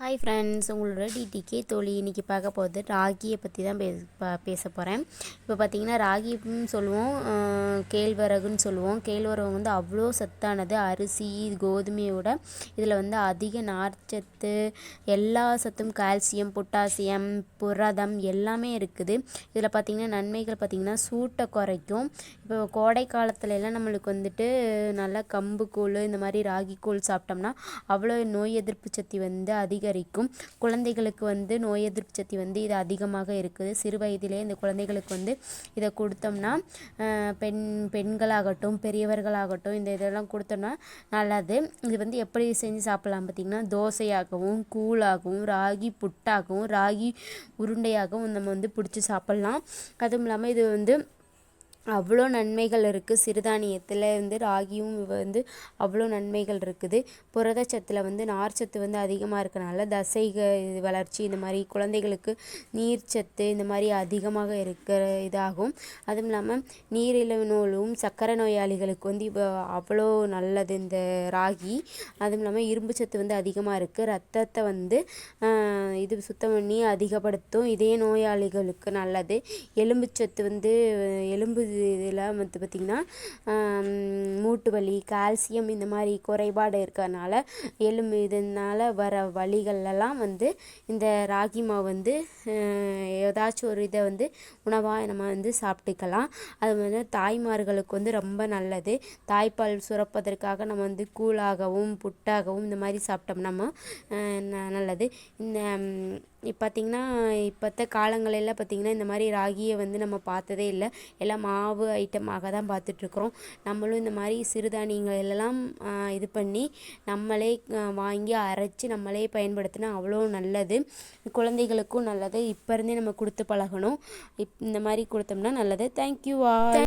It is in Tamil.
ஹாய் ஃப்ரெண்ட்ஸ் உங்களோட டிடிகே தோழி இன்றைக்கி பார்க்க போகிறது ராகியை பற்றி தான் பே பேச போகிறேன் இப்போ பார்த்திங்கன்னா ராகின்னு சொல்லுவோம் கேழ்வரகுன்னு சொல்லுவோம். கேழ்வரகு வந்து அவ்வளோ சத்தானது. அரிசி கோதுமையோட இதில் வந்து அதிக நார்ச்சத்து எல்லா சத்தும் கால்சியம் பொட்டாசியம் புரதம் எல்லாமே இருக்குது. இதில் பார்த்திங்கன்னா நன்மைகள் பார்த்திங்கன்னா சூட்டை குறைக்கும். இப்போ கோடை காலத்துல எல்லாம் நம்மளுக்கு வந்துட்டு நல்லா கம்பு கூழ் இந்த மாதிரி ராகி கூழ் சாப்பிட்டோம்னா அவ்வளோ நோய் எதிர்ப்பு சக்தி வந்து அதிக அதிகரிக்கும். குழந்தைகளுக்கு வந்து நோய் எதிர்ப்பு சக்தி வந்து இது அதிகமாக இருக்குது. சிறு வயதிலே இந்த குழந்தைகளுக்கு வந்து இதை கொடுத்தோம்னா பெண் பெண்களாகட்டும் பெரியவர்களாகட்டும் இந்த இதெல்லாம் கொடுத்தோம்னா நல்லது. இது வந்து எப்படி செஞ்சு சாப்பிட்லாம் பார்த்திங்கன்னா தோசையாகவும் கூழாகவும் ராகி புட்டாகவும் ராகி உருண்டையாகவும் நம்ம வந்து பிடிச்சி சாப்பிட்லாம். அதுவும் இல்லாமல் இது வந்து அவ்வளோ நன்மைகள் இருக்குது சிறுதானியத்தில் வந்து ராகியும் வந்து அவ்வளோ நன்மைகள் இருக்குது. புரதச்சத்தில் வந்து நார்ச்சத்து வந்து அதிகமாக இருக்கனால தசைக வளர்ச்சி இந்த மாதிரி குழந்தைகளுக்கு நீர்ச்சத்து இந்த மாதிரி அதிகமாக இருக்கிற இதாகும். அதுவும் இல்லாமல் நீரிழிவு நோயும் சர்க்கரை நோயாளிகளுக்கு வந்து இப்போ அவ்வளோ நல்லது இந்த ராகி. அதுவும் இல்லாமல் இரும்பு சத்து வந்து அதிகமாக இருக்குது ரத்தத்தை வந்து இது சுத்தம் பண்ணி அதிகப்படுத்தும். இதே நோயாளிகளுக்கு நல்லது. எலும்பு சத்து வந்து எலும்பு இதில் வந்து பார்த்திங்கன்னா மூட்டு வலி கால்சியம் இந்த மாதிரி குறைபாடு இருக்கிறனால எலும்பு இதனால் வர வலிகளெல்லாம் வந்து இந்த ராகி மாவு வந்து ஏதாச்சும் ஒரு இதை வந்து உணவாக நம்ம வந்து சாப்பிட்டுக்கலாம். அது வந்து தாய்மார்களுக்கு வந்து ரொம்ப நல்லது. தாய்ப்பால் சுரப்பதற்காக நம்ம வந்து கூழாகவும் புட்டாகவும் இந்த மாதிரி சாப்பிட்டோம் நம்ம நல்லது. இந்த பார்த்திங்கன்னா இப்போத்த காலங்களெல்லாம் பார்த்திங்கன்னா இந்த மாதிரி ராகியை வந்து நம்ம பார்த்ததே இல்லை. எல்லாம் மாவு ஐட்டமாக தான் பார்த்துட்ருக்குறோம். நம்மளும் இந்த மாதிரி சிறுதானியங்கள் எல்லாம் இது பண்ணி நம்மளே வாங்கி அரைச்சி நம்மளே பயன்படுத்தினா அவ்வளோ நல்லது. குழந்தைகளுக்கும் நல்லது. இப்போ இருந்தே நம்ம கொடுத்து பழகணும். இப் இந்த மாதிரி கொடுத்தோம்னா நல்லது. Thank you all